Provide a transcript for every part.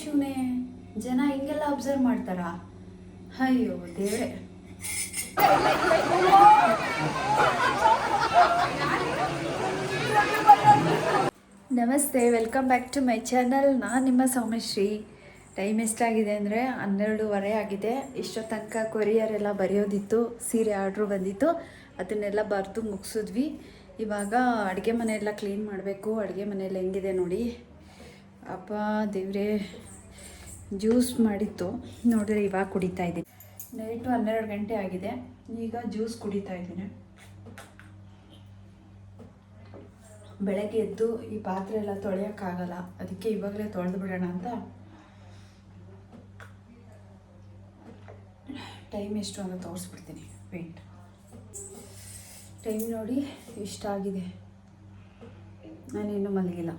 ಶಿವನೇ, ಜನ ಹಿಂಗೆಲ್ಲ ಅಬ್ಸರ್ವ್ ಮಾಡ್ತಾರಾ? ಅಯ್ಯೋ, ದೇವ್ರೆ. ನಮಸ್ತೆ welcome back to my channel ನಾನು ನಿಮ್ಮ ಸೌಮ್ಯಶ್ರೀ. ಟೈಮ್ ಎಷ್ಟಾಗಿದೆ ಅಂದರೆ ಹನ್ನೆರಡೂವರೆ ಆಗಿದೆ. ಇಷ್ಟೋ ತನಕ ಕೊರಿಯರ್ ಎಲ್ಲ ಬರೆಯೋದಿತ್ತು, ಸೀರೆ ಆರ್ಡ್ರು ಬಂದಿತ್ತು. ಅದನ್ನೆಲ್ಲ ಬರೆದು ಮುಗಿಸಿದ್ವಿ. ಇವಾಗ ಅಡುಗೆ ಮನೆಯೆಲ್ಲ ಕ್ಲೀನ್ ಮಾಡಬೇಕು. ಅಡುಗೆ ಮನೆಯಲ್ಲಿ ಹೆಂಗಿದೆ ನೋಡಿ. ಅಪ್ಪ ದೇವ್ರೆ, ಜ್ಯೂಸ್ ಮಾಡಿತ್ತು. ನೋಡಿದ್ರೆ ಇವಾಗ ಕುಡಿತಾ ಇದ್ದೀನಿ. ನೈಟು ಹನ್ನೆರಡು ಗಂಟೆ ಆಗಿದೆ. ಈಗ ಜ್ಯೂಸ್ ಕುಡಿತಾ ಇದ್ದೀನಿ. ಬೆಳಗ್ಗೆ ಎದ್ದು ಈ ಪಾತ್ರೆ ಎಲ್ಲ ತೊಳೆಯೋಕ್ಕಾಗಲ್ಲ. ಅದಕ್ಕೆ ಇವಾಗಲೇ ತೊಳೆದು ಬಿಡೋಣ ಅಂತ. ಟೈಮ್ ಎಷ್ಟು ಅಂತ ತೋರಿಸ್ಬಿಡ್ತೀನಿ. ವೆಯ್ಟ್ ಟೈಮ್ ನೋಡಿ ಇಷ್ಟ ಆಗಿದೆ ನಾನೇನು ಮಲಗಿಲ್ಲ.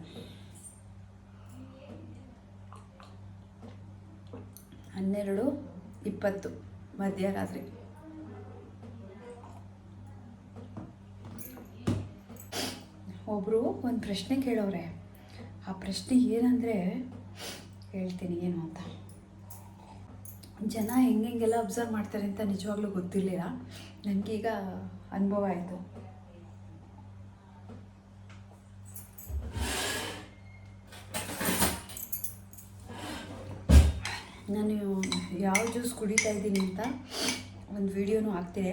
ಹನ್ನೆರಡು ಇಪ್ಪತ್ತು ಮಧ್ಯರಾತ್ರಿ. ಒಬ್ಬರು ಒಂದು ಪ್ರಶ್ನೆ ಕೇಳೋರೆ ಆ ಪ್ರಶ್ನೆ ಏನಂದರೆ ಹೇಳ್ತೀನಿ ಏನು ಅಂತ. ಜನ ಹೆಂಗೆಲ್ಲ ಅಬ್ಸರ್ವ್ ಮಾಡ್ತಾರೆ ಅಂತ ನಿಜವಾಗ್ಲೂ ಗೊತ್ತಿರಲಿಲ್ಲ. ನನಗೀಗ ಅನುಭವ ಆಯಿತು. ಜ್ಯೂಸ್ ಕುಡಿತಾ ಇದ್ದೀನಿ ಅಂತ ಒಂದು ವಿಡಿಯೋನೂ ಹಾಕ್ತೀನಿ.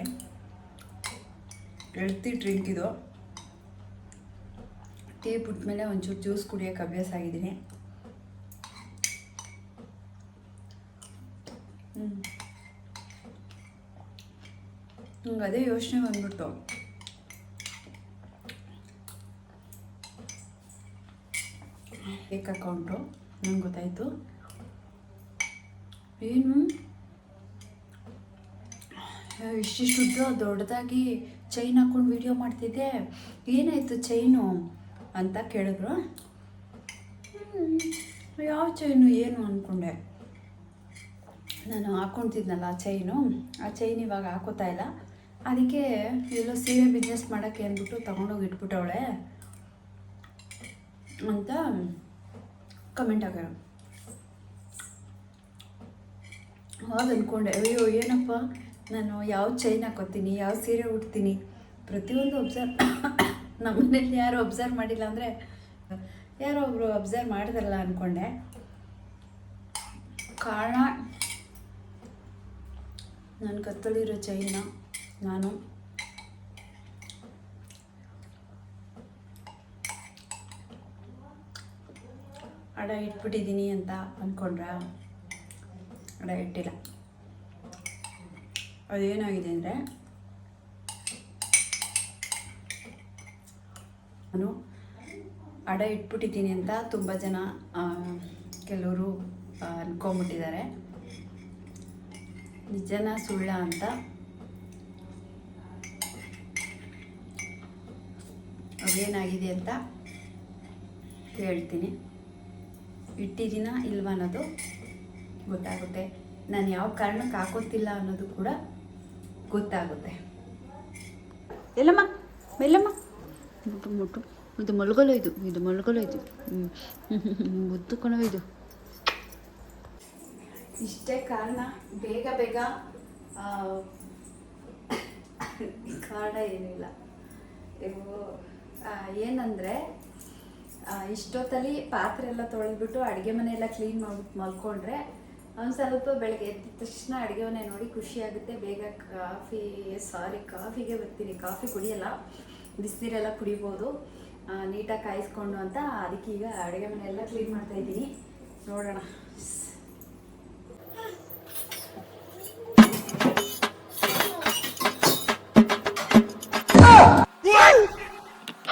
ಹೆಲ್ತಿ ಡ್ರಿಂಕ್ ಇದು. ಟೀ ಬಿಟ್ಮೇಲೆ ಒಂಚೂರು ಜ್ಯೂಸ್ ಕುಡಿಯೋಕೆ ಅಭ್ಯಾಸ ಆಗಿದ್ದೀನಿ. ನಂಗೆ ಅದೇ ಯೋಚನೆ ಬಂದ್ಬಿಟ್ಟು ಏಕ್ ಅಕೌಂಟು ನಂಗೆ ಗೊತ್ತಾಯಿತು. ಏನು? ಇಷ್ಟಿಷ್ಟುದ್ದ ದೊಡ್ಡದಾಗಿ ಚೈನ್ ಹಾಕ್ಕೊಂಡು ವಿಡಿಯೋ ಮಾಡ್ತಿದ್ದೆ ಏನಾಯಿತು ಚೈನು ಅಂತ ಕೇಳಿದ್ರು. ಯಾವ ಚೈನು ಏನು ಅಂದ್ಕೊಂಡೆ ನಾನು ಹಾಕ್ಕೊತಿದ್ನಲ್ಲ ಆ ಚೈನು ಆ ಚೈನ್ ಇವಾಗ ಹಾಕೋತಾ ಇಲ್ಲ. ಅದಕ್ಕೆ ಎಲ್ಲೋ ಸೀರೆ ಬಿಸ್ನೆಸ್ ಮಾಡೋಕ್ಕೆ ಅಂದ್ಬಿಟ್ಟು ತೊಗೊಂಡೋಗಿ ಇಟ್ಬಿಟ್ಟವಳೆ. ಅಂತ ಕಮೆಂಟ್ ಹಾಕೋರು ಅವಾಗ ಅಂದ್ಕೊಂಡೆ ಅಯ್ಯೋ, ಏನಪ್ಪ? ನಾನು ಯಾವ ಚೈನ್ ಹಾಕೋತೀನಿ, ಯಾವ ಸೀರೆ ಉಡ್ತೀನಿ, ಪ್ರತಿಯೊಂದು ಒಬ್ಸರ್ವ್ ನಮ್ಮ ಮನೇಲಿ ಯಾರು ಒಬ್ಸರ್ವ್ ಮಾಡಿಲ್ಲ ಅಂದರೆ ಯಾರೋ ಒಬ್ಬರು ಒಬ್ಸರ್ವ್ ಮಾಡಿದ್ರಲ್ಲ ಅಂದ್ಕೊಂಡೆ ಕಾರಣ ನನ್ನ ಕತ್ತಲಿರೋ ಚೈನ ನಾನು ಅಡ ಇಟ್ಬಿಟ್ಟಿದ್ದೀನಿ ಅಂತ ಅಂದ್ಕೊಂಡ್ರ ಅಡ ಇಟ್ಟಿಲ್ಲ. ಅದೇನಾಗಿದೆ ಅಂದರೆ ನಾನು ಅಡ ಇಟ್ಬಿಟ್ಟಿದ್ದೀನಿ ಅಂತ ತುಂಬ ಜನ ಕೆಲವರು ಅನ್ಕೊಂಬಿಟ್ಟಿದ್ದಾರೆ ನಿಜನ ಸುಳ್ಳ ಅಂತ. ಅದೇನಾಗಿದೆ ಅಂತ ಹೇಳ್ತೀನಿ. ಇಟ್ಟಿದ್ದೀನಾ ಇಲ್ವಾ ಅನ್ನೋದು ಗೊತ್ತಾಗುತ್ತೆ. ನಾನು ಯಾವ ಕಾರಣಕ್ಕೆ ಹಾಕೋತಿಲ್ಲ ಅನ್ನೋದು ಕೂಡ ಗೊತ್ತಾಗುತ್ತೆ. ಎಲ್ಲಮ್ಮ ಎಲ್ಲಮ್ಮ ಮುಟ್ಟು ಮುಟ್ಟು. ಇದು ಮಲ್ಗೊಲೋ ಇದು ಇದು ಮಲ್ಗೊಲೋ ಇದು. ಮುದ್ದು ಕಣೋ ಇದು. ಇಷ್ಟೇ ಕಾರಣ ಬೇಗ ಬೇಗ ಕಾರಣ ಏನಿಲ್ಲ. ಏನಂದರೆ ಇಷ್ಟೊತ್ತಲ್ಲಿ ಪಾತ್ರೆ ಎಲ್ಲ ತೊಳೆದ್ಬಿಟ್ಟು ಅಡುಗೆ ಮನೆ ಎಲ್ಲ ಕ್ಲೀನ್ ಮಾಡ್ಬಿಟ್ಟು ಮಲ್ಕೊಂಡ್ರೆ ಒಂದು ಸ್ವಲ್ಪ ಬೆಳಗ್ಗೆ ಎದ್ದ ತಕ್ಷಣ ಅಡುಗೆ ಮನೆ ನೋಡಿ ಖುಷಿ ಆಗುತ್ತೆ. ಬೇಗ ಕಾಫಿ, ಸಾರಿ, ಕಾಫಿಗೆ ಬರ್ತೀನಿ. ಕಾಫಿ ಕುಡಿಯಲ್ಲ, ಬಿಸಿನೀರೆಲ್ಲ ಕುಡಿಬೋದು. ನೀಟಾಗಿ ಕಾಯಿಸ್ಕೊಂಡು ಅಂತ ಅದಕ್ಕೆ ಈಗ ಅಡುಗೆ ಮನೆ ಎಲ್ಲ ಕ್ಲೀನ್ ಮಾಡ್ತಾ ಇದ್ದೀನಿ. ನೋಡೋಣ.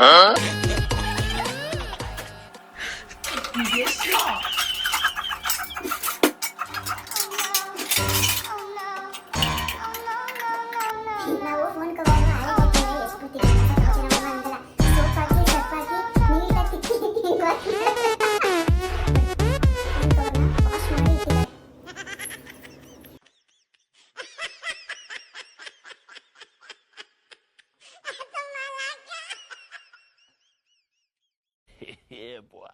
ನಾವು Yeah, boy.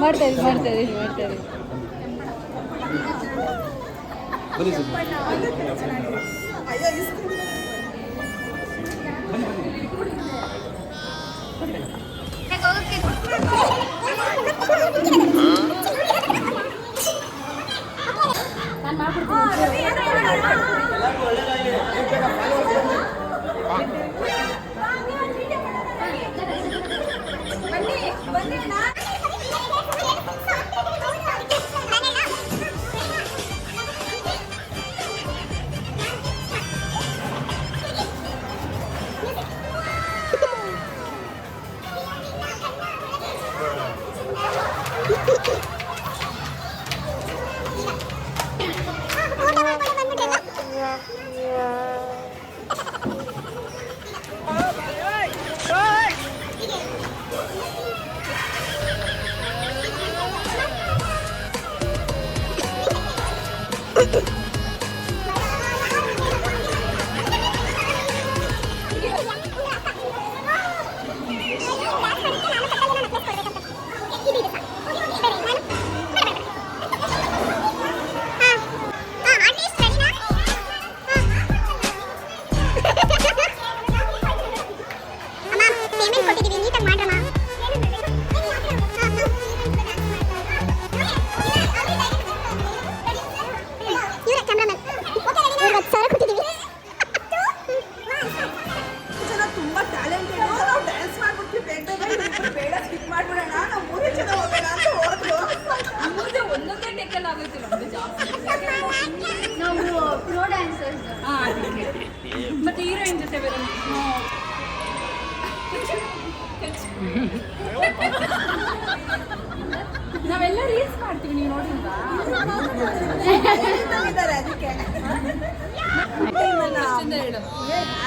ಮಾಡ್ತೇವೆ ಮಾಡ್ತೇವೆ ಮಾಡ್ತೇವೆ ಮಾಡ್ತಾ ಇದ್ದೀವಿ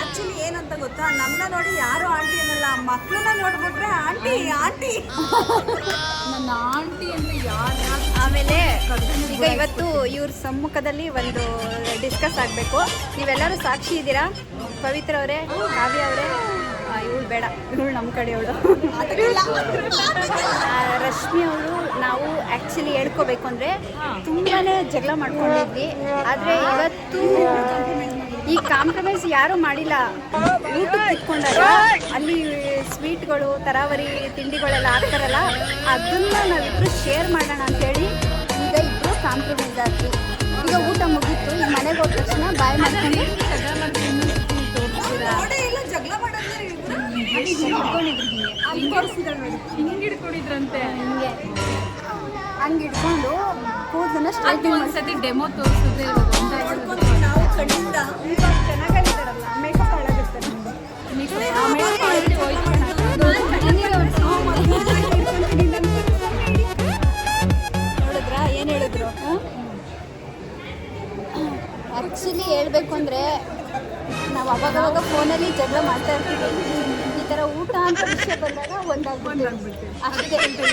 ಆಕ್ಚುಲಿ ಏನಂತ ಗೊತ್ತಾ? ನಮ್ಮನ್ನ ನೋಡಿ ಯಾರು ಆಂಟಿ ಅನ್ನಲ್ಲ ಮಕ್ಕಳನ್ನ ನೋಡ್ಬಿಟ್ರೆ ಆಂಟಿ ಆಂಟಿ. ನನ್ನ ಆಂಟಿ ಅಂತ ಯಾರು? ಆಮೇಲೆ ಈಗ ಇವತ್ತು ಇವ್ರ ಸಮ್ಮುಖದಲ್ಲಿ ಒಂದು ಡಿಸ್ಕಸ್ ಆಗಬೇಕು. ನೀವೆಲ್ಲರೂ ಸಾಕ್ಷಿ ಇದ್ದೀರಾ? ಪವಿತ್ರ ಅವರೇ ಕಾವ್ಯ ಅವರೇ? ಇವಳು ಬೇಡ. ಇವಳು ನಮ್ಮ ಕಡೆಯವಳು. ರಶ್ಮಿ ಅವಳು ನಾವು ಆ್ಯಕ್ಚುಲಿ ಹೇಳ್ಕೋಬೇಕು ಅಂದರೆ ತುಂಬಾ ಜಗಳ ಮಾಡ್ಕೊಂಡಿದ್ವಿ. ಆದರೆ ಇವತ್ತು ಈ ಕಾಂಪ್ರಮೈಸ್ ಯಾರು ಮಾಡಿಲ್ಲ. ಯೂಟ್ಯೂಬ್ ಇಟ್ಕೊಂಡಾಗ ಅಲ್ಲಿ ಸ್ವೀಟ್ಗಳು ತರಾವರಿ ತಿಂಡಿಗಳೆಲ್ಲ ಹಾಕ್ತಾರಲ್ಲ ಅದನ್ನ ನಾವಿಬ್ರು ಶೇರ್ ಮಾಡೋಣ ಅಂತೇಳಿ ಈಗ ಇಬ್ರು ಕಾಂಪ್ರಮೈಸ್ ಆದ್ವಿ. ಈಗ ಊಟ ಮುಗೀತು ಈಗ ಮನೆಗೆ ಹೋದ ತಕ್ಷಣ ಬಾಯ್ ಮಾಡ್ಕೊಂಡು ನೋಡೇ ಇಲ್ಲ ಜಗಳ ಮಾಡೋದ್ರೆ ಇವ್ರು? ಹಿಂಗೆ. ಹಿಡ್ಕೊಂಡಿದ್ರಂತೆ. ಹಿಂಗೆ. ಹಂಗೆ ಇಟ್ಕೊಂಡು ಕೂದಲನ್ನ ಅದು ಸ್ಟ್ರೈಟಿಂಗ್ ಒಂದ್ಸತಿ ಡೆಮೋ ತೋರಿಸಿದ್ರೆ ನಾವು ಹಾಳಾಗುತ್ತೆ ನೋಡಿದ್ರಾ? ಏನು ಹೇಳಿದ್ರು? ಆ್ಯಕ್ಚುಲಿ ಹೇಳಬೇಕು ಅಂದರೆ ನಾವು ಅವಾಗವಾಗ ಫೋನಲ್ಲಿ ಜಗಳ ಮಾಡ್ತಾ ಇರ್ತೀವಿ. ಈ ಥರ ಊಟ ಅಂತ ವಿಷಯ ಬಂದಾಗ ಒಂದಾಗ್ಬಿಟ್ಟು ಅಷ್ಟೇ ಆಯ್ತು.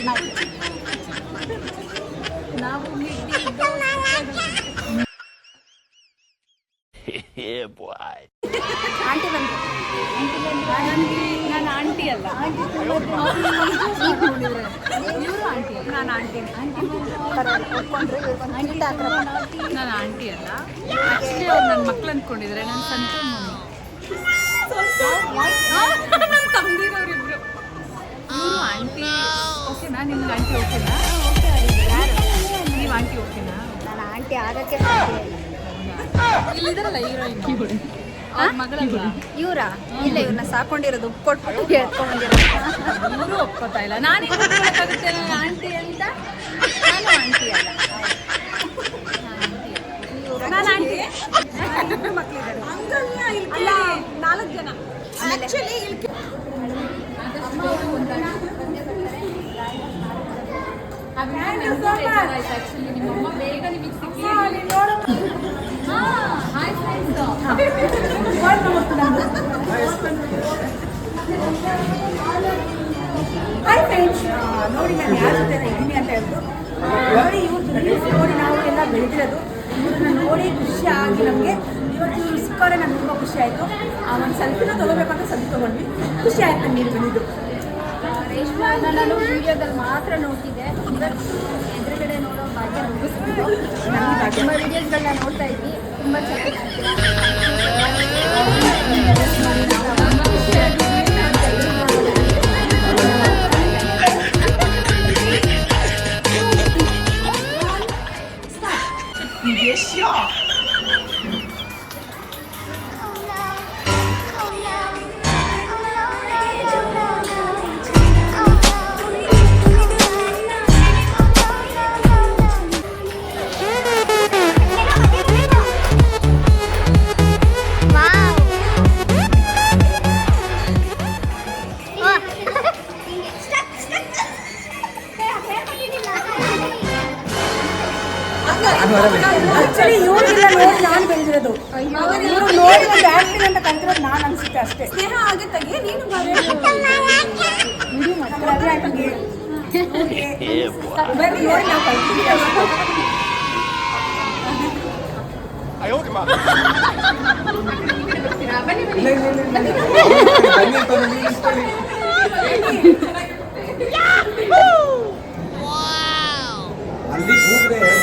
ನಾವು ಆಂಟಿ ಬಂದು ನಾನು ಆಂಟಿ ಅಲ್ಲ ಇವರು ಆಂಟಿ ನಾನು ಆಂಟಿ ಹಾಕ್ರಪ್ಪ. ನಾನು ಆಂಟಿ ಅಲ್ಲ ಅಷ್ಟೇ ನನ್ನ ಮಕ್ಳು ಅಂದ್ಕೊಂಡಿದ್ರೆ ನನ್ನ ಸಂತೆ ನನ್ನ ತಂದಿರೋರಿಬ್ರು ಇವರು ಆಂಟಿ ಓಕೆನಾ ನಿಮ್ಗೆ ಆಂಟಿ ಓಕೆನಾ ನೀವು ಆಂಟಿ ಓಕೆನಾ ನಾನು ಆಂಟಿ ಆಗಕ್ಕೆ ಇಲ್ಲಿದಾರಲ್ಲ ಹೀರೋಯಿನ್? ಇವರಾ. ಇಲ್ಲ ಇವ್ರನ್ನ ಸಾಕೊಂಡಿರೋದು ಉಪ್ಪು ಕೊಟ್ಬಿಟ್ಟು ಎತ್ಕೊಂಡ್ಬಂದಿರೋದು. ಇವರು ಒಪ್ಕೋತಾ ಇಲ್ಲ. ನಾನು ಒಪ್ಕೊಳಕ್ಕಾಗುತ್ತೆ? ನಾನು ಆಂಟಿ ಅಂತ? ನಾನು ಆಂಟಿ ಅಲ್ಲ. ನಾನು ಆಂಟಿ. ನಾಲ್ಕು ಜನ. ಆಕ್ಚುಲಿ ಇಲ್ಲಿ ಆಕ್ಚುಲಿ ನಿಮ್ಮಮ್ಮ ಬೇಗ ನಿಮಗೆ ಸಿಕ್ಕಿ. ನೋಡಿ ನಾನು ಯಾರ ಜೊತೆ ಇದ್ದೀನಿ ಅಂತ ಹೇಳ್ತು ನೋಡಿ ಇವ್ರದ್ದು ರೀಲ್ಸ್ ನೋಡಿ ನಾವು ಎಲ್ಲ ಬೆಳೆದಿರೋದು, ಇವ್ರನ್ನ ನೋಡಿ ಖುಷಿ ಆಗಿ ನಮಗೆ, ಇವತ್ತು ಇವ್ರು ಸಿಕ್ಕವ್ರೆ ನಂಗೆ ತುಂಬ ಖುಷಿ ಆಯಿತು. ಆ ಒಂದು ಸೆಲ್ಫಿನ ತೊಗೋಬೇಕು ಅಂತ ಸೆಲ್ಫಿ ತೊಗೊಂಡ್ವಿ. ಖುಷಿ ಆಯ್ತು ನೀರು ಇಲ್ಲಿ ಬಂದಿದ್ದು. ನಾನು ವಿಡಿಯೋದಲ್ಲಿ ಮಾತ್ರ ನೋಡ್ತಿದ್ದೆ. ಇವತ್ತು ಎದುರುಗಡೆ ನೋಡೋ ಭಾಗ್ಯ ಮುಗಿಸ್ಬಿಟ್ಟು ತುಂಬ ವಿಡಿಯೋಸ್ಗಳನ್ನ ನೋಡ್ತಾ ಇದ್ವಿ ತುಂಬ ಚೆನ್ನಾಗಿ ಆಕ್ಚುಲಿ ಆಕ್ಟಿಂಗ್ ಅಂತ ಕಲ್ತಿರೋದು ನಾನು ಅನ್ಸುತ್ತೆ ಅಷ್ಟೇ ಸ್ನೇಹ ಆಗುತ್ತಾಗೆ ನೀನು ಬರ್ರಿ ನೋಡಿ ನಾವು ಕಲ್ತಿದ್ದೀವಿ ಇಲ್ಲ ಇಲ್ಲ ಇಲ್ಲ ಇಲ್ಲ. ಬನ್ನಿ ಅಂತ ನೀವು ಇಸ್ಕೊಳ್ಳಿ. ಅಲ್ಲಿ ಕೂಗ್ರೆ ಎರಡ್ ಸಲ ಕೂಗ್ರೆ.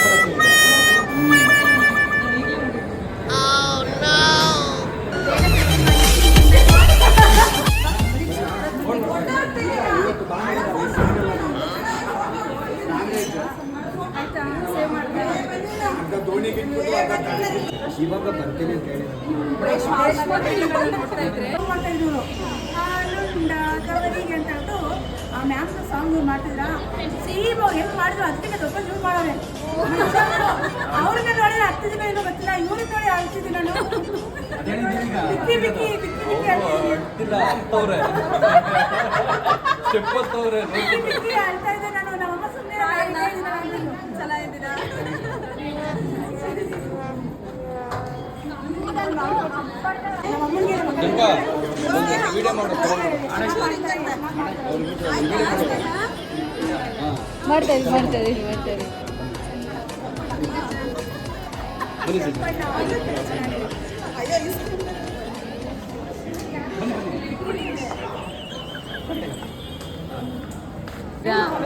ಇವಾಗ ಬರ್ತೀನಿ ಅಂತ ಹೇಳಿದ್ರು ಕವರಿಗೆ ಅಂತ ಆ ಮ್ಯಾಮ್ ಸಾಂಗ್ ಮಾಡ್ತಿದ್ರ ಸೇಮ್ ಅವ್ರು ಹೆಂಗ್ ಮಾಡಿದ್ರು ಅದಕ್ಕಿಂತ ದೊಡ್ಡ ಮಾಡೋರೆ ಅವ್ರನ್ನ ನೋಡಿ ಹತ್ತು ದಿನ ಏನೋ ಗೊತ್ತಿಲ್ಲ ಇವ್ರನ್ನ ನೋಡಿ ಹತ್ತು ನಾನು ಬಿಕ್ಕಿ ಬಿಕ್ಕಿ ಬಿಕ್ಕಿ ಅಳ್ತಾ ಇದ್ದೆ ನಾನು ನಮ್ಮಮ್ಮ ಸುಮ್ಮನೆ ಚಲ ಇದ್ದೀರಾ ನಮ್ಮಮ್ಮನಿಗೆ ನಮ್ಮ ಗಂಗಾ ಒಂದು ವಿಡಿಯೋ ಮಾಡೋ ಮಾಡ್ತಾ ಇದ್ವಿ ಮಾಡ್ತಾ ಇದ್ವಿ ಮಾಡ್ತಾ ಇದ್ವಿ ಬನ್ನಿ ಸರ್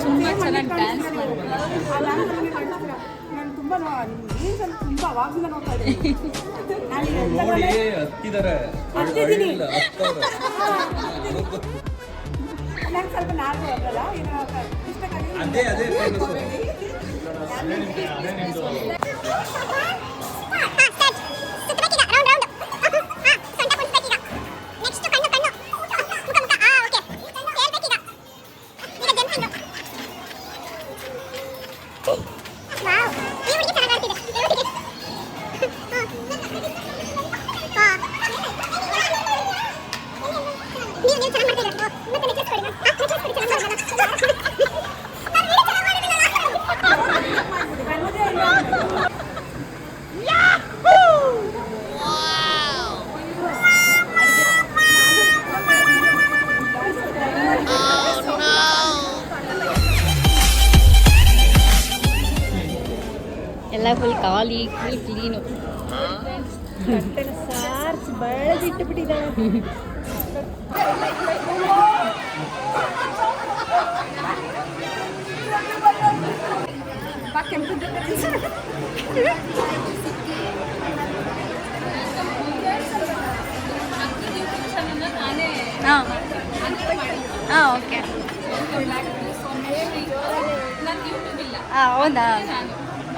ತುಂಬ ಚೆನ್ನಾಗಿ ಡ್ಯಾನ್ಸ್ ಮಾಡ್ತಾರೆ ತುಂಬ ರೀಲ್ಸಲ್ಲಿ ತುಂಬ ಅವಾಗಿಂದ ನೋಡ್ತಾ ಇದ್ದೀನಿ. ನಾನು ನೋಡಿ ಹತ್ತಿದ್ದಾರೆ ನಂಗೆ ಸ್ವಲ್ಪ ನಾಲ್ಕು ಏನೋ ಮಿಸ್ಟೇಕ್ ಆಗಿದೆ ಅದೇ ಅದೇ famous. ನೀವು ಎಲ್ಲ ಫುಲ್ ಖಾಲಿ ಫುಲ್ ಕ್ಲೀನು ಸಾರ್ಸ್ ಬೆಳೆದಿಟ್ಟು ಹಾಂ ಓಕೆ ಹಾಂ ಹೌದಾ?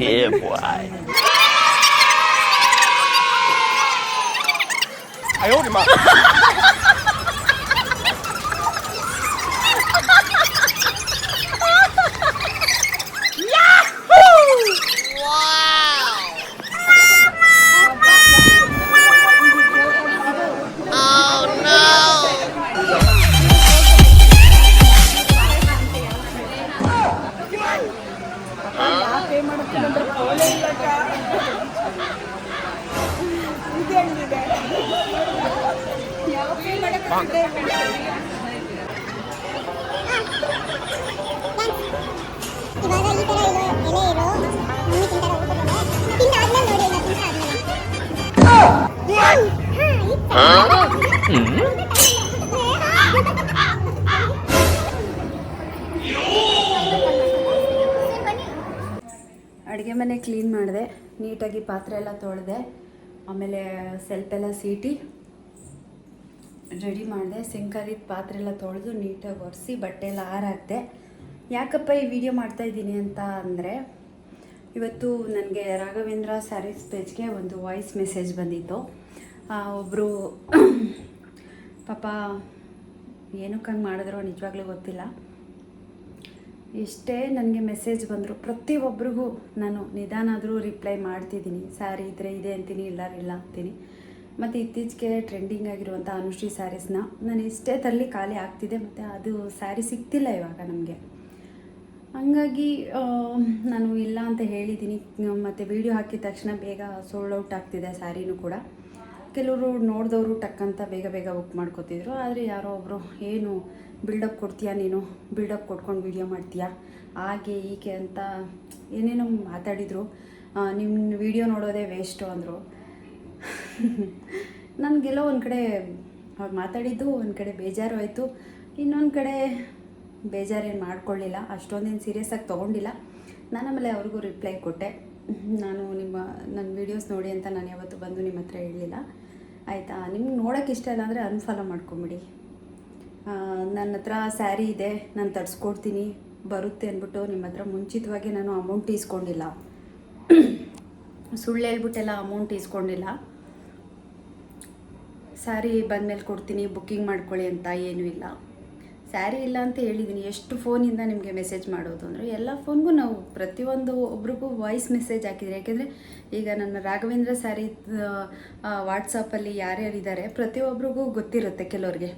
别不爱，哎呦，我的妈。ಅಡುಗೆ ಮನೆ ಕ್ಲೀನ್ ಮಾಡಿದೆ, ನೀಟಾಗಿ ಪಾತ್ರೆ ಎಲ್ಲ ತೊಳೆದೆ, ಆಮೇಲೆ ಸೆಲ್ಫ್ ಎಲ್ಲ ಸೀಟಿ ರೆಡಿ ಮಾಡಿದೆ. ಸಿಂಕಲ್ಲಿ ಪಾತ್ರೆ ಎಲ್ಲ ತೊಳೆದು ನೀಟಾಗಿ ಒರೆಸಿ ಬಟ್ಟೆ ಎಲ್ಲ ಆರಾಕ್ದೆ ಯಾಕಪ್ಪ ಈ ವಿಡಿಯೋ ಮಾಡ್ತಾ ಇದ್ದೀನಿ ಅಂತ ಅಂದರೆ, ಇವತ್ತು ನನಗೆ ರಾಘವೇಂದ್ರ ಸ್ಯಾರೀಸ್ ಪೇಜ್ಗೆ ಒಂದು ವಾಯ್ಸ್ ಮೆಸೇಜ್ ಬಂದಿತ್ತು. ಒಬ್ಬರು ಪಾಪ ಏನಕ್ಕೆ ಹಂಗೆ ಮಾಡಿದ್ರೋ ನಿಜವಾಗ್ಲೂ ಗೊತ್ತಿಲ್ಲ. ಎಷ್ಟೇ ನನಗೆ ಮೆಸೇಜ್ ಬಂದರು ಪ್ರತಿಯೊಬ್ಬರಿಗೂ ನಾನು ನಿಧಾನ ಆದರೂ ರಿಪ್ಲೈ ಮಾಡ್ತಿದ್ದೀನಿ. ಸ್ಯಾರಿ ಇದ್ದರೆ ಇದೆ ಅಂತೀನಿ ಇಲ್ಲ ಇಲ್ಲ ಅಂತೀನಿ. ಮತ್ತು ಇತ್ತೀಚೆಗೆ ಟ್ರೆಂಡಿಂಗ್ ಆಗಿರುವಂಥ ಅನುಶ್ರೀ ಸ್ಯಾರೀಸ್ನ ನಾನು ಇಷ್ಟೇ ತರಲಿ ಖಾಲಿ ಆಗ್ತಿದೆ, ಮತ್ತು ಅದು ಸ್ಯಾರಿ ಸಿಗ್ತಿಲ್ಲ ಇವಾಗ ನಮಗೆ. ಹಂಗಾಗಿ ನಾನು ಇಲ್ಲ ಅಂತ ಹೇಳಿದ್ದೀನಿ. ಮತ್ತು ವಿಡಿಯೋ ಹಾಕಿದ ತಕ್ಷಣ ಬೇಗ ಸೋಲ್ಡ್ ಔಟ್ ಆಗ್ತಿದೆ ಸ್ಯಾರಿನೂ ಕೂಡ. ಕೆಲವರು ನೋಡಿದವರು ಟಕ್ಕಂತ ಬೇಗ ಬೇಗ ಬುಕ್ ಮಾಡ್ಕೋತಿದ್ರು. ಆದರೆ ಯಾರೋ ಒಬ್ಬರು ಏನು ಬಿಲ್ಡಪ್ ಕೊಡ್ತೀಯಾ ನೀನು? ಬಿಲ್ಡಪ್ ಕೊಟ್ಕೊಂಡು ವಿಡಿಯೋ ಮಾಡ್ತೀಯಾ? ಹಾಗೆ ಹೀಗೆ ಅಂತ ಏನೇನೋ ಮಾತಾಡಿದರು. ನಿಮ್ಮ ವಿಡಿಯೋ ನೋಡೋದೇ ವೇಸ್ಟು ಅಂದರು. ನನಗೆಲ್ಲೋ ಒಂದು ಕಡೆ ಅವ್ರು ಮಾತಾಡಿದ್ದು, ಒಂದು ಕಡೆ ಬೇಜಾರು ಆಯಿತು ಇನ್ನೊಂದು ಕಡೆ ಬೇಜಾರೇನು ಮಾಡ್ಕೊಳ್ಳಿಲ್ಲ. ಅಷ್ಟೊಂದೇನು ಸೀರಿಯಸ್ ಆಗಿ ತೊಗೊಂಡಿಲ್ಲ. ನಾನು ಆಮೇಲೆ ಅವ್ರಿಗೂ ರಿಪ್ಲೈ ಕೊಟ್ಟೆ. ನಾನು ನಿಮ್ಮ, ನನ್ನ ವೀಡಿಯೋಸ್ ನೋಡಿ ಅಂತ ನಾನು ಯಾವತ್ತೂ ಬಂದು ನಿಮ್ಮ ಹತ್ರ ಹೇಳಲಿಲ್ಲ. ಆಯಿತಾ? ನಿಮ್ಗೆ ನೋಡೋಕ್ಕೆ ಇಷ್ಟ ಇಲ್ಲ ಅಂದರೆ ಅನ್ಫಾಲೋ ಮಾಡ್ಕೊಂಬಿಡಿ. ನನ್ನ ಹತ್ರ ಸ್ಯಾರಿ ಇದೆ, ನಾನು ತರಿಸ್ಕೊಡ್ತೀನಿ, ಬರುತ್ತೆ ಅಂದ್ಬಿಟ್ಟು ನಿಮ್ಮ ಹತ್ರ ಮುಂಚಿತವಾಗಿ ನಾನು ಅಮೌಂಟ್ ಇಸ್ಕೊಂಡಿಲ್ಲ. ಸುಳ್ಳು ಹೇಳ್ಬಿಟ್ಟೆಲ್ಲ ಅಮೌಂಟ್ ಇಸ್ಕೊಂಡಿಲ್ಲ. ಸ್ಯಾರಿ ಬಂದಮೇಲೆ ಕೊಡ್ತೀನಿ ಬುಕ್ಕಿಂಗ್ ಮಾಡ್ಕೊಳ್ಳಿ ಅಂತ ಏನೂ ಇಲ್ಲ. ಸ್ಯಾರಿ ಇಲ್ಲ ಅಂತ ಹೇಳಿದ್ದೀನಿ ಎಷ್ಟು ಫೋನಿಂದ ನಿಮಗೆ ಮೆಸೇಜ್ ಮಾಡೋದು ಅಂದರೆ ಎಲ್ಲ ಫೋನ್ಗೂ ನಾವು ಪ್ರತಿಯೊಂದು ಒಬ್ರಿಗೂ ವಾಯ್ಸ್ ಮೆಸೇಜ್ ಹಾಕಿದ್ರೆ. ಯಾಕೆಂದರೆ ಈಗ ನನ್ನ ರಾಘವೇಂದ್ರ ಸ್ಯಾರಿ ವಾಟ್ಸಪ್ಪಲ್ಲಿ ಯಾರ್ಯಾರಿದ್ದಾರೆ ಪ್ರತಿಯೊಬ್ಬರಿಗೂ ಗೊತ್ತಿರುತ್ತೆ ಕೆಲವ್ರಿಗೆ.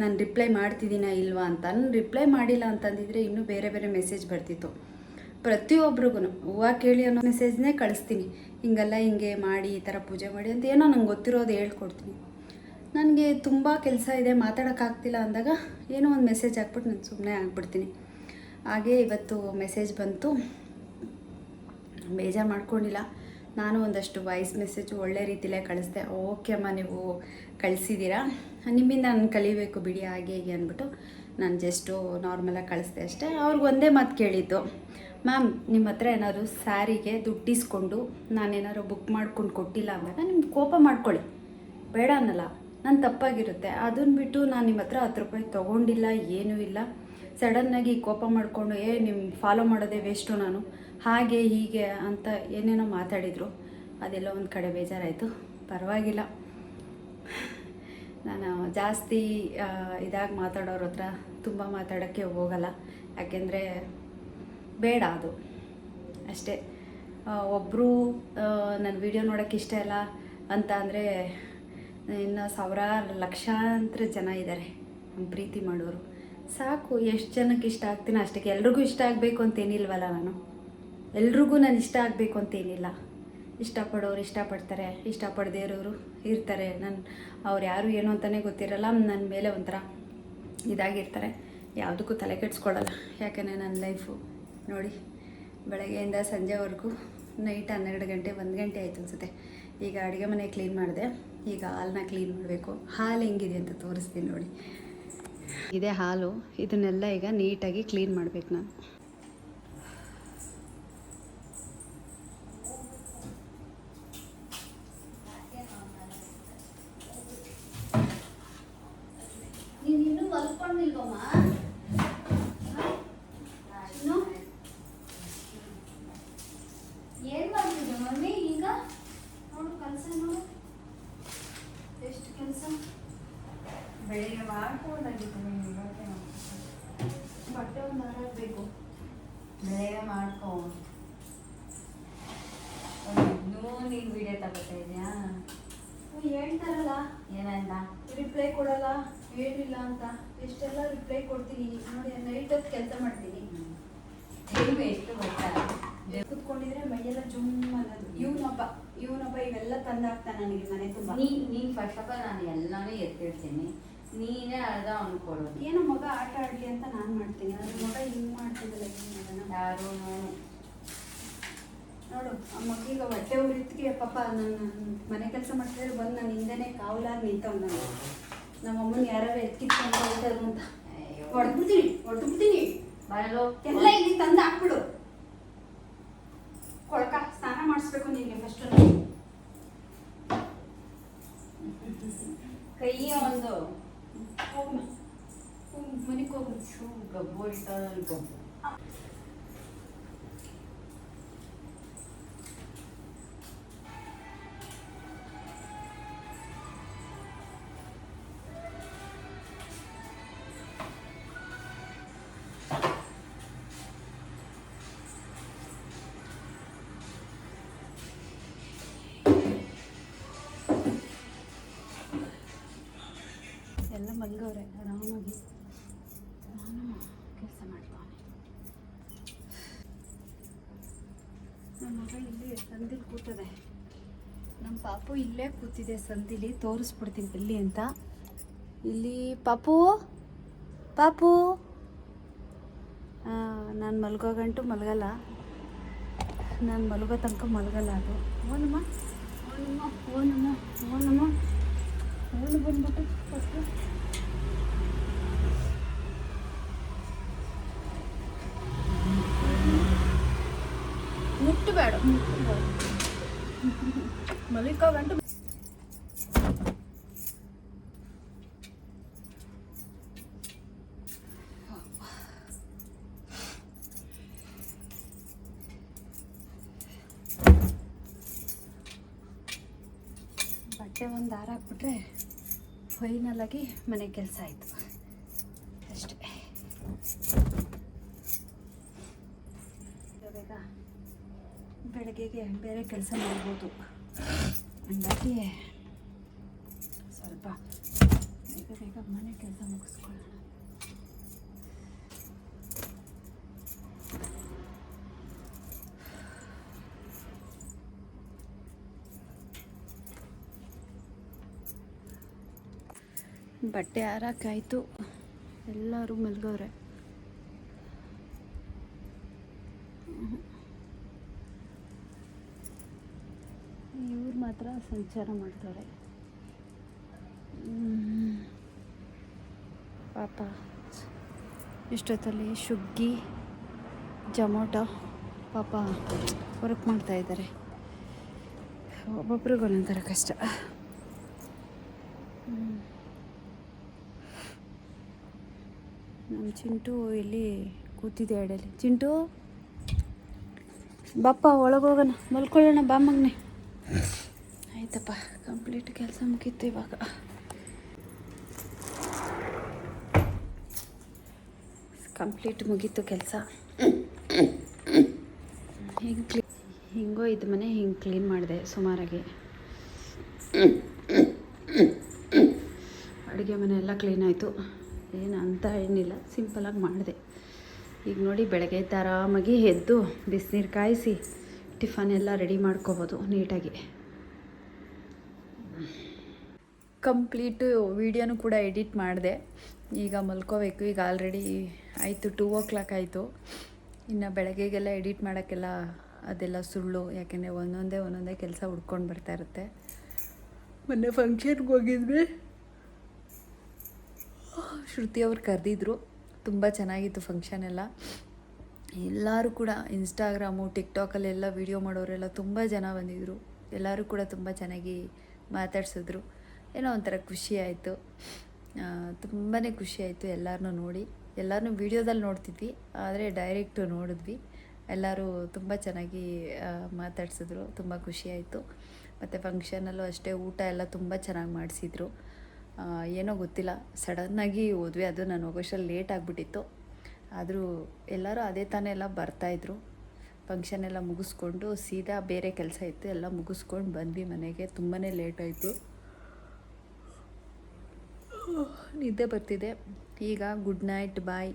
ನಾನು ರಿಪ್ಲೈ ಮಾಡ್ತಿದ್ದೀನಾ ಇಲ್ವಾ ಅಂತ. ನಾನು ರಿಪ್ಲೈ ಮಾಡಿಲ್ಲ ಅಂತಂದಿದ್ರೆ ಇನ್ನೂ ಬೇರೆ ಬೇರೆ ಮೆಸೇಜ್ ಬರ್ತಿತ್ತು. ಪ್ರತಿಯೊಬ್ರಿಗೂ ಹೂವ ಕೇಳಿ ಅನ್ನೋ ಮೆಸೇಜ್ನೇ ಕಳಿಸ್ತೀನಿ. ಹಿಂಗೆಲ್ಲ ಹಿಂಗೆ ಮಾಡಿ ಈ ಥರ ಪೂಜೆ ಮಾಡಿ ಅಂತ ಏನೋ ನಂಗೆ ಗೊತ್ತಿರೋದು ಹೇಳ್ಕೊಡ್ತೀನಿ. ನನಗೆ ತುಂಬ ಕೆಲಸ ಇದೆ ಮಾತಾಡೋಕ್ಕಾಗ್ತಿಲ್ಲ ಅಂದಾಗ ಏನೋ ಒಂದು ಮೆಸೇಜ್ ಹಾಕ್ಬಿಟ್ಟು ನಾನು ಸುಮ್ಮನೆ ಆಗ್ಬಿಡ್ತೀನಿ. ಹಾಗೆ ಇವತ್ತು ಮೆಸೇಜ್ ಬಂತು. ಬೇಜಾರು ಮಾಡ್ಕೊಂಡಿಲ್ಲ. ನಾನು ಒಂದಷ್ಟು ವಾಯ್ಸ್ ಮೆಸೇಜ್ ಒಳ್ಳೆ ರೀತಿಲೇ ಕಳಿಸ್ದೆ. ಓಕೆ ಅಮ್ಮ, ನೀವು ಕಳಿಸಿದ್ದೀರಾ ನಿಮ್ಮಿಂದ ನಾನು ಕಲಿಬೇಕು ಬಿಡಿ, ಹಾಗೆ ಹೀಗೆ ಅಂದ್ಬಿಟ್ಟು ನಾನು ಜಸ್ಟು ನಾರ್ಮಲಾಗಿ ಕಳಿಸ್ದೆ ಅಷ್ಟೇ. ಅವ್ರಿಗೆ ಒಂದೇ ಮಾತು ಕೇಳಿದ್ದು. ಮ್ಯಾಮ್ ನಿಮ್ಮ ಹತ್ರ ಏನಾದರೂ ಸ್ಯಾರಿಗೆ ದುಡ್ಡಿಸ್ಕೊಂಡು ನಾನೇನಾದ್ರು ಬುಕ್ ಮಾಡ್ಕೊಂಡು ಕೊಟ್ಟಿಲ್ಲ ಅಂದಾಗ ನಿಮ್ಗೆ ಕೋಪ ಮಾಡ್ಕೊಳ್ಳಿ. ಬೇಡ ಅನ್ನಲ್ಲ. ನಾನು ತಪ್ಪಾಗಿರುತ್ತೆ. ಅದನ್ನ ಬಿಟ್ಟು ನಾನು ನಿಮ್ಮ ಹತ್ರ ಹತ್ತು ರೂಪಾಯಿ ತೊಗೊಂಡಿಲ್ಲ, ಏನೂ ಇಲ್ಲ. ಸಡನ್ನಾಗಿ ಕೋಪ ಮಾಡಿಕೊಂಡು, ಏ ನಿಮ್ಮ ಫಾಲೋ ಮಾಡೋದೇ ವೇಸ್ಟು ನಾನು. ಹಾಗೆ, ಹೀಗೆ ಅಂತ ಏನೇನೋ ಮಾತಾಡಿದರು. ಅದೆಲ್ಲ ಒಂದು ಕಡೆ ಬೇಜಾರಾಯಿತು. ಪರವಾಗಿಲ್ಲ. ನಾನು ಜಾಸ್ತಿ ಇದಾಗಿ ಮಾತಾಡೋರ ಹತ್ರ ತುಂಬ ಮಾತಾಡೋಕ್ಕೆ ಹೋಗಲ್ಲ. ಯಾಕೆಂದರೆ ಬೇಡ ಅದು. ಅಷ್ಟೇ. ಒಬ್ಬರು ನನ್ನ ವಿಡಿಯೋ ನೋಡೋಕ್ಕೆ ಇಷ್ಟ ಇಲ್ಲ ಅಂತ ಅಂದರೆ ಇನ್ನು ಸಾವಿರಾರು ಲಕ್ಷಾಂತರ ಜನ ಇದ್ದಾರೆ ನಮ್ಮ ಪ್ರೀತಿ ಮಾಡೋರು. ಸಾಕು, ಎಷ್ಟು ಜನಕ್ಕೆ ಇಷ್ಟ ಆಗ್ತೀನಿ ಅಷ್ಟಕ್ಕೆ. ಎಲ್ರಿಗೂ ಇಷ್ಟ ಆಗಬೇಕು ಅಂತೇನಿಲ್ವಲ್ಲ ನಾನು. ಎಲ್ರಿಗೂ ನಾನು ಇಷ್ಟ ಆಗಬೇಕು ಅಂತೇನಿಲ್ಲ ಇಷ್ಟಪಡೋರು ಇಷ್ಟಪಡ್ತಾರೆ ಇಷ್ಟಪಡದೇ ಇರೋರು ಇರ್ತಾರೆ. ನಾನು, ಅವ್ರು ಯಾರು ಏನು ಅಂತಲೇ ಗೊತ್ತಿರಲ್ಲ ನನ್ನ ಮೇಲೆ ಒಂಥರ ಇದಾಗಿರ್ತಾರೆ. ಯಾವುದಕ್ಕೂ ತಲೆ ಕೆಡಿಸ್ಕೊಳ್ಳಲ್ಲ ಯಾಕೆಂದರೆ ನನ್ನ ಲೈಫು, ನೋಡಿ, ಬೆಳಗ್ಗೆಯಿಂದ ಸಂಜೆವರೆಗೂ ನೈಟ್ ಹನ್ನೆರಡು ಗಂಟೆ, ಒಂದು ಗಂಟೆ ಆಯಿತು ಅನಿಸುತ್ತೆ. ಈಗ ಅಡುಗೆ ಮನೆ ಕ್ಲೀನ್ ಮಾಡಿದೆ. ಈಗ ಹಾಲನ್ನ ಕ್ಲೀನ್ ಮಾಡಬೇಕು. ಹಾಲು ಹೆಂಗಿದೆ ಅಂತ ತೋರಿಸ್ತೀನಿ ನೋಡಿ. ಇದೆ ಹಾಲು. ಇದನ್ನೆಲ್ಲ ಈಗ ನೀಟಾಗಿ ಕ್ಲೀನ್ ಮಾಡಬೇಕು ನಾನು ಇನ್ನೂ ಮಲ್ಕೊಂಡಿಲ್ವಮ್ಮ ಇನ್ನು ಹೋಗ್ಬೇಕು ಬೇಗ ಮಾಡ್ಕೊ ಇನ್ನೂ ನೀನು ವಿಡಿಯೋ ತಗೋತಾ ಇದೆಯಾ ಅವ್ರು ಹೇಳ್ತಾರಲ್ಲ ಏನಂದ ರಿಪ್ಲೈ ಕೊಡಲ್ಲ ಹೇಳಿಲ್ಲ ಅಂತ ಎಷ್ಟೆಲ್ಲ ರಿಪ್ಲೈ ಕೊಡ್ತೀನಿ ನೋಡಿ ನೈಟ್ ಹೊತ್ತು ಕೆಲಸ ಮಾಡ್ತೀನಿ ಟೈಮ್ ಎಷ್ಟು ಗೊತ್ತಾ ಕುತ್ಕೊಂಡಿದ್ರೆ ಮೈಯೆಲ್ಲ ಜುಮ್ ಅನ್ನೋದು ಇವನೊಬ್ಬ ಇವನೊಬ್ಬ ಇವೆಲ್ಲ ತಂದಾಕ್ತಾನೆ ನನಗೆ ಮನೆ ತುಂಬ ನೀ ನೀನು ಫಸ್ಟ್ ಆಫ್ ಆಲ್ ನಾನು ಎಲ್ಲಾನು ಎತ್ತಿಡ್ತೀನಿ ನೀನೇ ಅರ್ಧ ಅವ್ನು ಕೊಡೋದು. ಏನೋ ಮಗ ಆಟ ಆಡ್ಲಿ ಅಂತ ನಾನು ಮಾಡ್ತೀನಿ. ಅದ್ರ ಮಗ ಹಿಂಗ್ ಮಾಡ್ತಿದ್ದಲ್ಲ ಮಾಡೋಣ ಯಾರು? ನೋಡು ಆ ಮಗೀಗ ಹೊಟ್ಟೆ ಉರಿತಿಗೆ ಪಾಪ ನನ್ನ ಮನೆ ಕೆಲಸ ಮಾಡ್ತಿದ್ರೆ ಬಂದು ನನ್ನ ಹಿಂದೆನೆ ಕಾವಲಾಗಿ ನಿಂತವ್ ನಾನು. ನಮ್ಮ ಅಮ್ಮನ ಯಾರು ಎತ್ಕಿತ್ಕೊಂಡು ಹೋಗ್ತಾರೆ ಅಂತ. ಅಯ್ಯೋ. ಹೊಡೆದ್ಬಿಡ್ತೀನಿ ಹೊಡೆದ್ಬಿಡ್ತೀನಿ. ಬರಲು. ಎಲ್ಲ ಇಲ್ಲಿ ತಂದು ಹಾಕ್ಬಿಡು ಕೊಳಕ ಸ್ನಾನ ಮಾಡಿಸ್ಬೇಕು ನಿನಗೆ ಫಸ್ಟ್ ಕೈ ಒಂದು ಹೋಗ್ಮ ಮನೆಗೆ ಹೋಗು ಶೂ ಗಬ್ಬು ಹೊಡಿತಾಳ ಗಬ್ಬು ಮಲ್ಗವ್ರೆ ಆರಾಮಾಗಿ. ನಾನು ಕೆಲಸ ಮಾಡ್ತಾನೆ ನಮ್ಮ ಮಗ ಇಲ್ಲಿ ಸಂದಿಲ್ ಕೂತದೆ. ನಮ್ಮ ಪಾಪು ಇಲ್ಲೇ ಕೂತಿದೆ ಸಂದಿಲಿ ತೋರಿಸ್ಬಿಡ್ತೀನಿ ಎಲ್ಲಿ ಅಂತ. ಇಲ್ಲಿ ಪಾಪು ಪಾಪು. ನಾನು ಮಲ್ಗೋ ಗಂಟು ಮಲಗಲ್ಲ. ನಾನು ಮಲಗೋ ತನಕ ಮಲಗಲ್ಲ ಅದು. ಓನಮ್ಮ ಓನಮ್ಮ ಓನಮ್ಮ ಓನಮ್ಮ. ಓನು ಬಂದ್ಬಿಟ್ಟು ಫಸ್ಟು. ಮುಟ್ಟಬೇಡ ಮುಟ್ಟಬೇಡ ಮಲಿಕೋ ಗಂಟು ಬಟ್ಟೆ ಒಂದು ದಾರ ಹಾಕ್ಬಿಟ್ರೆ ಫೈನಲ್ ಆಗಿ ಮನೆ ಕೆಲಸ ಆಯಿತು ಅಷ್ಟೇ ಬೇಗ ಬೆಳಗ್ಗೆಗೆ ಬೇರೆ ಕೆಲಸ ಮಾಡ್ಬೋದು. ಹಂಗಾಗಿ ಸ್ವಲ್ಪ ಬೇಗ ಬೇಗ ಮನೆ ಕೆಲಸ ಮುಗಿಸ್ಕೊಳ್ಳೋಣ. ಬಟ್ಟೆ ಹಾರಾಕಾಯ್ತು ಎಲ್ಲರೂ ಮಲ್ಗವ್ರೆ ಮಾತ್ರ ಸಂಚಾರ ಮಾಡ್ತಾರೆ. ಪಾಪ. ಇಷ್ಟೊತ್ತಲ್ಲಿ ಶುಗ್ಗಿ, ಜೊಮೊಟೊ, ಪಾಪ ವರ್ಕ್ ಮಾಡ್ತಾ ಇದ್ದಾರೆ. ಒಬ್ಬೊಬ್ರಿಗೆ ಒಂದೊಂಥರ ಕಷ್ಟ. ನಮ್ಮ ಚಿಂಟು ಇಲ್ಲಿ ಕೂತಿದೆ ಎಡೆಯಲ್ಲಿ ಚಿಂಟು? ಬಪ್ಪ ಒಳಗೋಗೋಣ ಮಲ್ಕೊಳ್ಳೋಣ ಬಾ ಮಗನೆ. ಆಯ್ತಪ್ಪ ಕಂಪ್ಲೀಟ್ ಕೆಲಸ ಮುಗೀತು ಇವಾಗ. ಕಂಪ್ಲೀಟ್ ಮುಗೀತು ಕೆಲಸ. ಹಿಂಗೆ ಕ್ಲೀ ಹಿಂಗೋ ಇದು ಮನೆ ಹಿಂಗೆ ಕ್ಲೀನ್ ಮಾಡಿದೆ ಸುಮಾರಾಗಿ. ಅಡುಗೆ ಮನೆ ಎಲ್ಲ ಕ್ಲೀನ್ ಆಯಿತು. ಏನು ಅಂತ ಏನಿಲ್ಲ ಸಿಂಪಲಾಗಿ ಮಾಡಿದೆ. ಈಗ ನೋಡಿ ಬೆಳಗ್ಗೆ ಎದ್ದು ಆರಾಮಾಗಿ ಎದ್ದು ಬಿಸಿನೀರು ಕಾಯಿಸಿ ಟಿಫನ್ ಎಲ್ಲ ರೆಡಿ ಮಾಡ್ಕೋಬೋದು ನೀಟಾಗಿ. ಕಂಪ್ಲೀಟು ವಿಡಿಯೋನು ಕೂಡ ಎಡಿಟ್ ಮಾಡಿದೆ. ಈಗ ಮಲ್ಕೋಬೇಕು. ಈಗ ಆಲ್ರೆಡಿ ಆಯಿತು ಟೂ ಓ ಕ್ಲಾಕ್ ಆಯಿತು. ಇನ್ನು ಬೆಳಗ್ಗೆಗೆಲ್ಲ ಎಡಿಟ್ ಮಾಡೋಕ್ಕೆಲ್ಲ ಅದೆಲ್ಲ ಸುಳ್ಳು. ಯಾಕೆಂದರೆ ಒಂದೊಂದೇ ಒಂದೊಂದೇ ಕೆಲಸ ಹುಡ್ಕೊಂಡು ಬರ್ತಾ ಇರುತ್ತೆ. ಮೊನ್ನೆ ಫಂಕ್ಷನ್ಗೆ ಹೋಗಿದ್ವಿ. ಶ್ರುತಿ ಅವ್ರು ಕರೆದಿದ್ರು. ತುಂಬ ಚೆನ್ನಾಗಿತ್ತು ಫಂಕ್ಷನ್ ಎಲ್ಲ. ಎಲ್ಲರೂ ಕೂಡ ಇನ್ಸ್ಟಾಗ್ರಾಮು ಟಿಕ್ಟಾಕಲ್ಲೆಲ್ಲ ವೀಡಿಯೋ ಮಾಡೋರೆಲ್ಲ ತುಂಬ ಜನ ಬಂದಿದ್ದರು ಎಲ್ಲರೂ ಕೂಡ ತುಂಬ ಚೆನ್ನಾಗಿ ಮಾತಾಡ್ಸಿದ್ರು. ಏನೋ ಒಂಥರ ಖುಷಿ ಆಯಿತು. ತುಂಬಾ ಖುಷಿ ಆಯಿತು ಎಲ್ಲರನ್ನೂ ನೋಡಿ. ಎಲ್ಲರನ್ನೂ ವೀಡಿಯೋದಲ್ಲಿ ನೋಡ್ತಿದ್ವಿ, ಆದರೆ ಡೈರೆಕ್ಟು ನೋಡಿದ್ವಿ. ಎಲ್ಲರೂ ತುಂಬ ಚೆನ್ನಾಗಿ ಮಾತಾಡ್ಸಿದ್ರು. ತುಂಬ ಖುಷಿಯಾಯಿತು ಮತ್ತು ಫಂಕ್ಷನಲ್ಲೂ ಅಷ್ಟೇ ಊಟ ಎಲ್ಲ ತುಂಬ ಚೆನ್ನಾಗಿ ಮಾಡಿಸಿದ್ರು. ಏನೋ ಗೊತ್ತಿಲ್ಲ. ಸಡನ್ನಾಗಿ ಹೋದ್ವಿ. ಅದು ನಾನು ಹೋಗೋಷ್ಟರಲ್ಲಿ ಲೇಟ್ ಆಗಿಬಿಟ್ಟಿತ್ತು. ಆದರೂ ಎಲ್ಲರೂ ಅದೇ ತಾನೇ ಎಲ್ಲ ಬರ್ತಾಯಿದ್ರು ಫಂಕ್ಷನ್ ಎಲ್ಲ ಮುಗಿಸ್ಕೊಂಡು ಸೀದಾ ಬೇರೆ ಕೆಲಸ ಇತ್ತು. ಎಲ್ಲ ಮುಗಿಸ್ಕೊಂಡು ಬಂದ್ವಿ ಮನೆಗೆ. ತುಂಬಾ ಲೇಟ್ ಆಯಿತು. ನಿದ್ದೆ ಬರ್ತಿದೆ. ಈಗ ಗುಡ್ ನೈಟ್ ಬಾಯ್